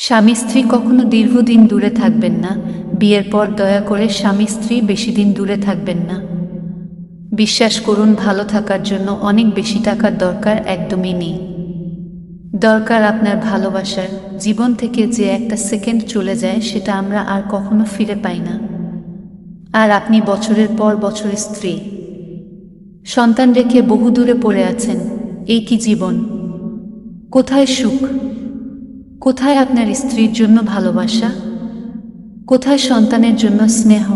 স্বামী স্ত্রী কখনো দীর্ঘদিন দূরে থাকবেন না। বিয়ের পর দয়া করে স্বামী স্ত্রী বেশি দিন দূরে থাকবেন না। বিশ্বাস করুন, ভালো থাকার জন্য অনেক বেশি টাকার দরকার একদমই নেই। দরকার আপনার ভালোবাসার। জীবন থেকে যে একটা সেকেন্ড চলে যায়, সেটা আমরা আর কখনো ফিরে পাই না। আর আপনি বছরের পর বছর স্ত্রী। সন্তান রেখে বহু দূরে পড়ে আছেন। এই কি জীবন? কোথায় সুখ? কোথায় আপনার স্ত্রীর জন্য ভালোবাসা? কোথায় সন্তানের জন্য স্নেহ?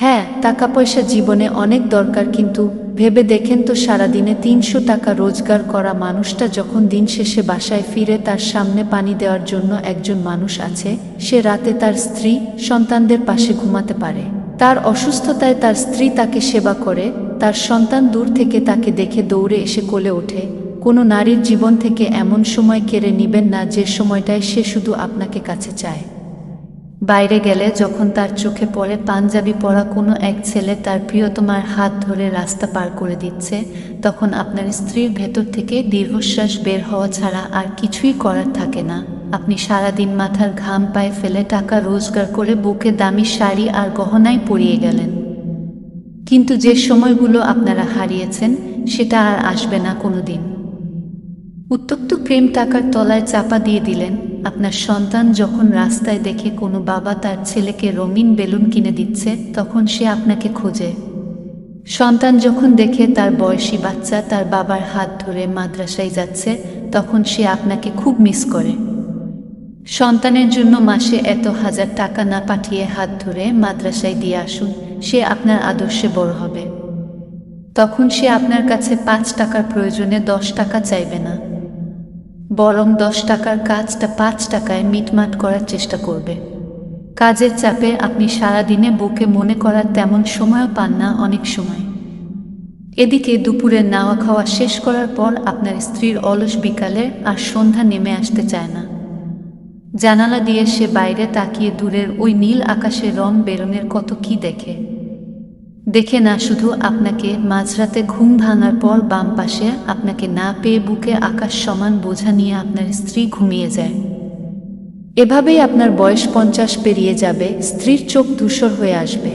হ্যাঁ টাকা পয়সা জীবনে অনেক দরকার, কিন্তু ভেবে দেখেন তো সারাদিনে তিনশো টাকা রোজগার করা মানুষটা যখন দিন শেষে বাসায় ফিরে তার সামনে পানি দেওয়ার জন্য একজন মানুষ আছে, সে রাতে তার স্ত্রী সন্তানদের পাশে ঘুমাতে পারে। তার অসুস্থতায় তার স্ত্রী তাকে সেবা করে, তার সন্তান দূর থেকে তাকে দেখে দৌড়ে এসে কোলে ওঠে। কোনো নারীর জীবন থেকে এমন সময় কেড়ে নিবেন না যে সময়টায় সে শুধু আপনাকে কাছে চায়। বাইরে গেলে যখন তার চোখে পড়ে পাঞ্জাবি পরা কোনো এক ছেলে তার প্রিয়তমার হাত ধরে রাস্তা পার করে দিচ্ছে, তখন আপনার স্ত্রীর ভেতর থেকে দীর্ঘশ্বাস বের হওয়া ছাড়া আর কিছুই করার থাকে না। আপনি সারাদিন মাথার ঘাম পায়ে ফেলে টাকা রোজগার করে বুকে দামি শাড়ি আর গহনায় পরিয়ে গেলেন। কিন্তু যে সময়গুলো আপনারা হারিয়েছেন, সেটা আর আসবে না কোনোদিন। উত্তপ্ত প্রেম টাকার তলায় চাপা দিয়ে দিলেন। আপনার সন্তান যখন রাস্তায় দেখে কোনো বাবা তার ছেলেকে রঙিন বেলুন কিনে দিচ্ছে, তখন সে আপনাকে খোঁজে। সন্তান যখন দেখে তার বয়সী বাচ্চা তার বাবার হাত ধরে মাদ্রাসায় যাচ্ছে, তখন সে আপনাকে খুব মিস করে। সন্তানের জন্য মাসে এত হাজার টাকা না পাঠিয়ে হাত ধরে মাদ্রাসায় দিয়ে আসুন, সে আপনার আদর্শে বড় হবে। তখন সে আপনার কাছে পাঁচ টাকার প্রয়োজনে দশ টাকা চাইবে না। বরং দশ টাকার কাজটা পাঁচ টাকায় মিটমাট করার চেষ্টা করবে। কাজের চাপে আপনি সারাদিনে বুকে মনে করার তেমন সময়ও পান না অনেক সময়। এদিকে দুপুরে নাওয়া খাওয়া শেষ করার পর আপনার স্ত্রীর অলস বিকালে আর সন্ধ্যা নেমে আসতে চায় না। জানালা দিয়ে সে বাইরে তাকিয়ে দূরের ওই নীল আকাশে রং বেরঙের কত কি দেখে। দেখে না, শুধু আপনাকে মাঝরাতে ঘুম ভাঙার পর বাম পাশে আপনাকে না পেয়ে বুকে আকাশ সমান বোঝা নিয়ে আপনার স্ত্রী ঘুমিয়ে যায়। এভাবেই আপনার বয়স পঞ্চাশ পেরিয়ে যাবে, স্ত্রীর চোখ ধূসর হয়ে আসবে।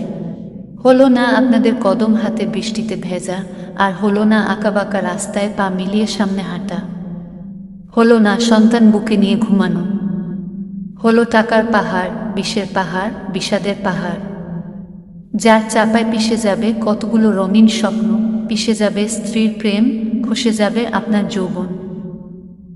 হলো না আপনাদের কদম হাতে বৃষ্টিতে ভেজা, আর হলো না আঁকাবাঁকা রাস্তায় পা মিলিয়ে সামনে হাঁটা। হলো না সন্তান বুকে নিয়ে ঘুমানো। হলো টাকার পাহাড়, বিষের পাহাড়, বিষাদের পাহাড়। যার চাপায় পিষে যাবে কতগুলো রঙিন স্বপ্ন। পিষে যাবে স্ত্রীর প্রেম, খসে যাবে আপনার যৌবন।